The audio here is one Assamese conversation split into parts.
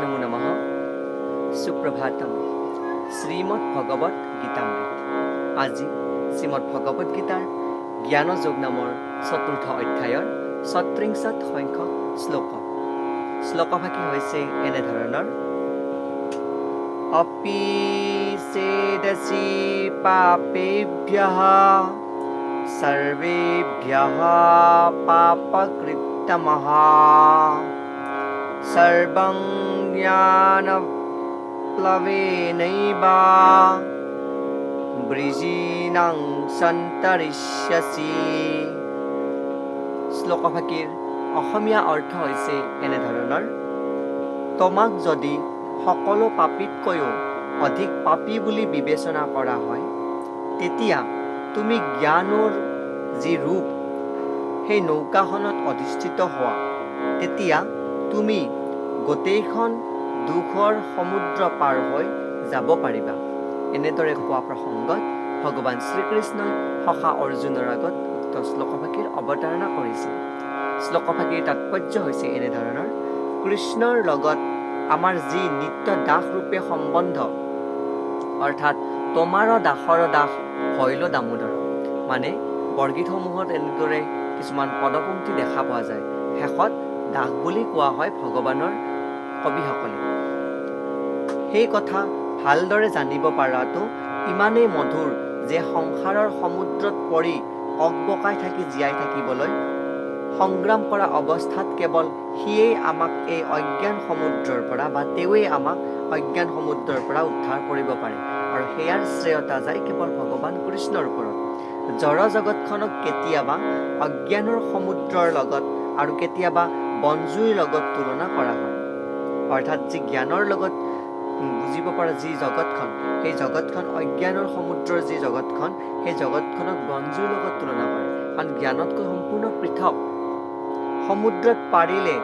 নমো নম সুপ্ৰভাতম শ্ৰীমদ ভগৱত গীতামৃত আজি শ্ৰীমদ ভগৱত গীতাৰ জ্ঞানযোগ নামৰ চতুৰ্থ অধ্যায়ৰ ছত্ৰিংশত সংখ্যক শ্লোক। শ্লোকভাষী হৈছে এনেধৰণৰ। অপি চেদী পাপেভ্য সৰ্বেভ্য পাপকৃতমহা सर्वं ज्ञानप्लवेनैव বৃজিনাং সন্তৰিষ্যসি শ্লোকভাষীৰ অসমীয়া অৰ্থ হৈছে এনেধৰণৰ তোমাক যদি সকলো পাপীতকৈও অধিক পাপী বুলি বিবেচনা কৰা হয় তেতিয়া তুমি জ্ঞানৰ যি ৰূপ সেই নৌকাখনত অধিষ্ঠিত হোৱা তেতিয়া তুমি গোটেইখন দুখৰ সমুদ্ৰ পাৰ হৈ যাব পাৰিবা। এনেদৰে কোৱা প্ৰসংগত ভগৱান শ্ৰীকৃষ্ণই সখা অৰ্জুনৰ আগত উক্ত শ্লোকভাষীৰ অৱতাৰণা কৰিছিল। শ্লোকভাষীৰ তাৎপৰ্য হৈছে এনেধৰণৰ কৃষ্ণৰ লগত আমাৰ যি নিত্য দাস ৰূপে সম্বন্ধ অৰ্থাৎ তোমাৰো দাসৰ দাস হৈল দামোদৰ মানে বৰগীতসমূহত এনেদৰে কিছুমান পদপংক্তি দেখা পোৱা যায়। শেষত দাস বুলি কোৱা হয় ভগৱানৰ কবিসকলে। সেই কথা ভালদৰে জানিব পৰাটো ইমানেই মধুৰ যে সংসাৰৰ সমুদ্ৰত পৰি অকবকাই থাকি জীয়াই থাকিবলৈ সংগ্ৰাম কৰা অৱস্থাত কেৱল সিয়েই আমাক এই অজ্ঞান সমুদ্ৰৰ পৰা বা তেওঁৱেই আমাক অজ্ঞান সমুদ্ৰৰ পৰা উদ্ধাৰ কৰিব পাৰে। আৰু সেয়াৰ শ্ৰেয়তা যায় কেৱল ভগৱান কৃষ্ণৰ ওপৰত। জড় জগতখনক কেতিয়াবা অজ্ঞানৰ সমুদ্ৰৰ লগত আৰু কেতিয়াবা বনজুইৰ লগত তুলনা কৰা হয়। অৰ্থাৎ যি জ্ঞানৰ লগত বুজিব পৰা যি জগতখন সেই জগতখন অজ্ঞানৰ সমুদ্ৰৰ যি জগতখন সেই জগতখনক বনজুইৰ লগত তুলনা কৰে। কাৰণ জ্ঞানতকৈ সম্পূৰ্ণ পৃথক। সমুদ্ৰত পাৰিলে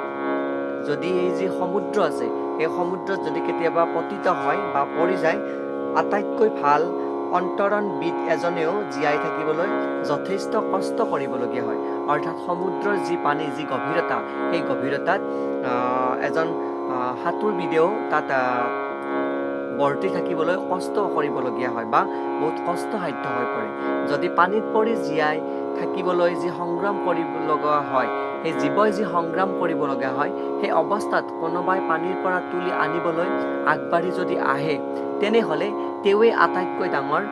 যদি এই যি সমুদ্ৰ আছে এই সমুদ্ৰত যদি কেতিয়াবা পতিত হয় বা পৰি যায় আটাইতকৈ ভাল অন্তৰণবিদ এজনেও জীয়াই থাকিবলৈ যথেষ্ট কষ্ট কৰিবলগীয়া হয়। অৰ্থাৎ সমুদ্ৰৰ যি পানী যি গভীৰতা সেই গভীৰতাত এজন সাঁতোৰবিদেও তাত বৰ্তি থাকিবলৈ কষ্ট কৰিবলগীয়া হয় বা বহুত কষ্টসাধ্য হৈ পৰে। যদি পানীত পৰি জীয়াই থাকিবলৈ যি সংগ্ৰাম কৰিব লগা হয় সেই জীৱই যি সংগ্ৰাম কৰিব লগা হয় সেই অৱস্থাত কোনোবাই পানীৰ পৰা তুলি আনিবলৈ আগবাঢ়ি যদি আহে তেনেহ'লে তেওঁৱেই আটাইতকৈ ডাঙৰ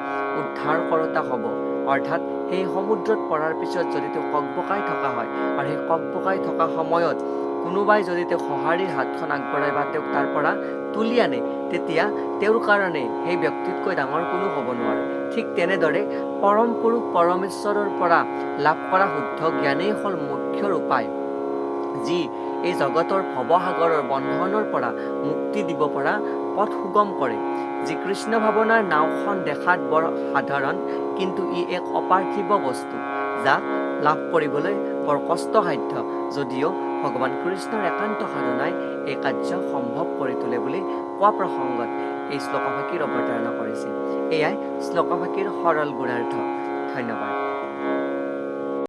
উদ্ধাৰ কৰোতা হ'ব। অৰ্থাৎ সেই সমুদ্ৰত পৰাৰ পিছত যদি তেওঁ ককবকাই থকা হয় আৰু সেই ককবকাই থকা সময়ত কোনোবাই যদি তেওঁক সঁহাৰিৰ হাতখন আগবঢ়াই বা তেওঁক তাৰ পৰা তুলি আনে তেতিয়া তেওঁৰ কাৰণে সেই ব্যক্তিতকৈ ডাঙৰ কোনো হ'ব নোৱাৰে। ঠিক তেনেদৰে পৰম পুৰুষ পৰমেশ্বৰৰ পৰা লাভ কৰা শুদ্ধ জ্ঞানেই হ'ল মুখ্যৰ উপায় যি এই জগতৰ ভৱসাগৰৰ বন্ধনৰ পৰা মুক্তি দিব পৰা পথ সুগম কৰে। যি কৃষ্ণ ভাৱনাৰ নাওখন দেখাত বৰ সাধাৰণ কিন্তু ই এক অপাৰ্থিৱ বস্তু যাক লাভ কৰিবলৈ বৰ কষ্টসাধ্য। যদিও ভগৱান কৃষ্ণৰ একান্ত সাধনাই এই কাৰ্য সম্ভৱ কৰি তোলে বুলি কোৱা প্ৰসংগত এই শ্লোকভাষীৰ অৱতাৰণা কৰিছিল এয়াই শ্লোকভাষীৰ সৰল গুণাৰ্থ। ধন্যবাদ।